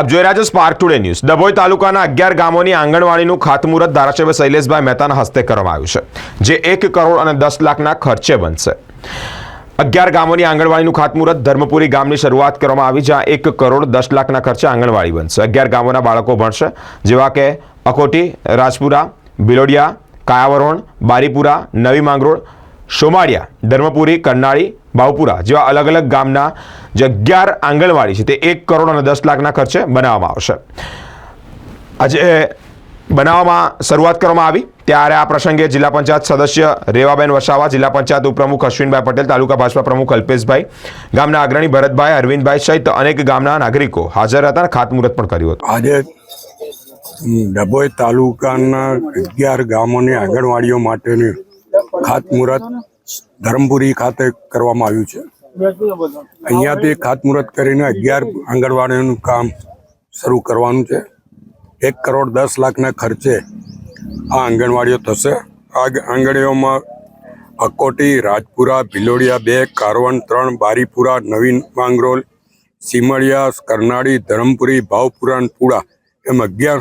આપ જોઈ રહ્યા છો સ્પાર્ક ટુડે ન્યૂઝ ડભોઈ તાલુકાના અગિયાર ગામોની આંગણવાડીનું ખાતમુહૂર્ત ધારાસભ્ય શૈલેષભાઈ મહેતાના હસ્તે કરવામાં આવ્યું છે, જે એક કરોડ અને દસ લાખના ખર્ચે બનશે. અગિયાર ગામોની આંગણવાડીનું ખાતમુહૂર્ત ધર્મપુરી ગામની શરૂઆત કરવામાં આવી, જ્યાં એક કરોડ દસ લાખના ખર્ચે આંગણવાડી બનશે. અગિયાર ગામોના બાળકો ભણશે, જેવા કે અકોટી, રાજપુરા, બિલોડિયા, કાયાવરોણ, બારીપુરા, નવી માંગરોળ સોમાળિયા ધર્મપુરી, કરનાળી, બાવપુરા જેવા અલગ અલગ ગામના જે અગિયાર આંગણવાડી છે તે એક કરોડ અને દસ લાખના ખર્ચે બનાવવામાં આવશે આજે બનાવવામાં શરૂઆત કરવામાં આવી. ત્યારે આ પ્રસંગે જિલ્લા પંચાયત સદસ્ય રેવાબેન વસાવા, જિલ્લા પંચાયત ઉપપ્રમુખ અશ્વિનભાઈ પટેલ, તાલુકા ભાજપા પ્રમુખ અલ્પેશભાઈ, ગામના અગ્રણી ભરતભાઈ, અરવિંદભાઈ સહિત અનેક ગામના નાગરિકો હાજર હતા અને ખાતમુહૂર્ત પણ કર્યું હતું. આજે ડભોઈ તાલુકાના અગિયાર ગામોની આંગણવાડીઓ માટેની ખાતમુહૂર્ત ધરમપુરી ખાતે કરવામાં આવ્યું છે. અહીંયાથી ખાતમુહૂર્ત કરીને અગિયાર આંગણવાડીનું કામ શરૂ કરવાનું છે. એક કરોડ દસ લાખના ખર્ચે આ આંગણવાડીઓ થશે. આ આંગણીઓમાં અકોટી રાજપુરા ભિલોડિયા બે કારવણ ત્રણ બારીપુરા નવીન માંગરોલ સીમળિયા કરનાળી ધરમપુરી ભાવપુરા અને પુડા એમ અગિયાર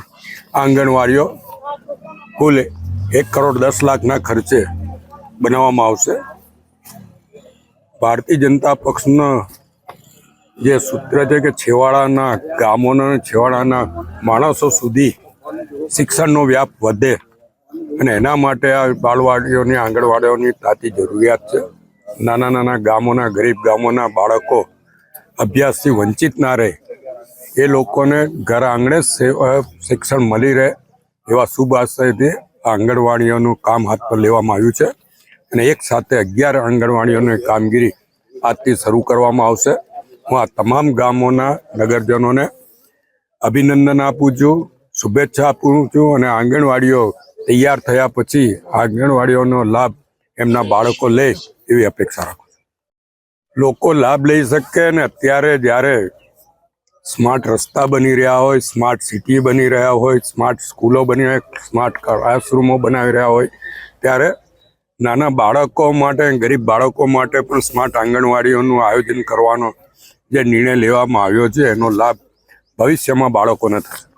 આંગણવાડીઓ. કુલ એક કરોડ દસ લાખના ખર્ચે બનાવવામાં આવશે. ભારતીય જનતા પક્ષના જે સૂત્ર છે કે છેવાડાના ગામોના છેવાડાના માણસો સુધી શિક્ષણનો વ્યાપ વધે અને એના માટે આ બાળવાડીઓની, આંગણવાડીઓની તાતી જરૂરિયાત છે. નાના નાના ગામોના, ગરીબ ગામોના બાળકો અભ્યાસથી વંચિત ના રહે. એ લોકોને ઘર આંગણે શિક્ષણ મળી રહે એવા શુભ આશયથી આંગણવાડીઓનું કામ હાથ પર લેવામાં આવ્યું છે. અને એક સાથે અગિયાર આંગણવાડીઓની કામગીરી આજથી શરૂ કરવામાં આવશે. હું આ તમામ ગામોના નગરજનોને અભિનંદન આપું છું, શુભેચ્છા આપું છું અને આંગણવાડીઓ તૈયાર થયા પછી આંગણવાડીઓનો લાભ એમના બાળકો લે એવી અપેક્ષા રાખું છું. લોકો લાભ લઈ શકે ને અત્યારે જ્યારે સ્માર્ટ રસ્તા બની રહ્યા હોય, સ્માર્ટ સિટી બની રહ્યા હોય, સ્માર્ટ સ્કૂલો બની રહ્યા સ્માર્ટ ક્લાસરૂમો બનાવી રહ્યા હોય, ત્યારે નાના બાળકો માટે, ગરીબ બાળકો માટે પણ સ્માર્ટ આંગણવાડીઓનું આયોજન કરવાનો જે નિર્ણય લેવામાં આવ્યો છે, એનો લાભ ભવિષ્યમાં બાળકોને થશે.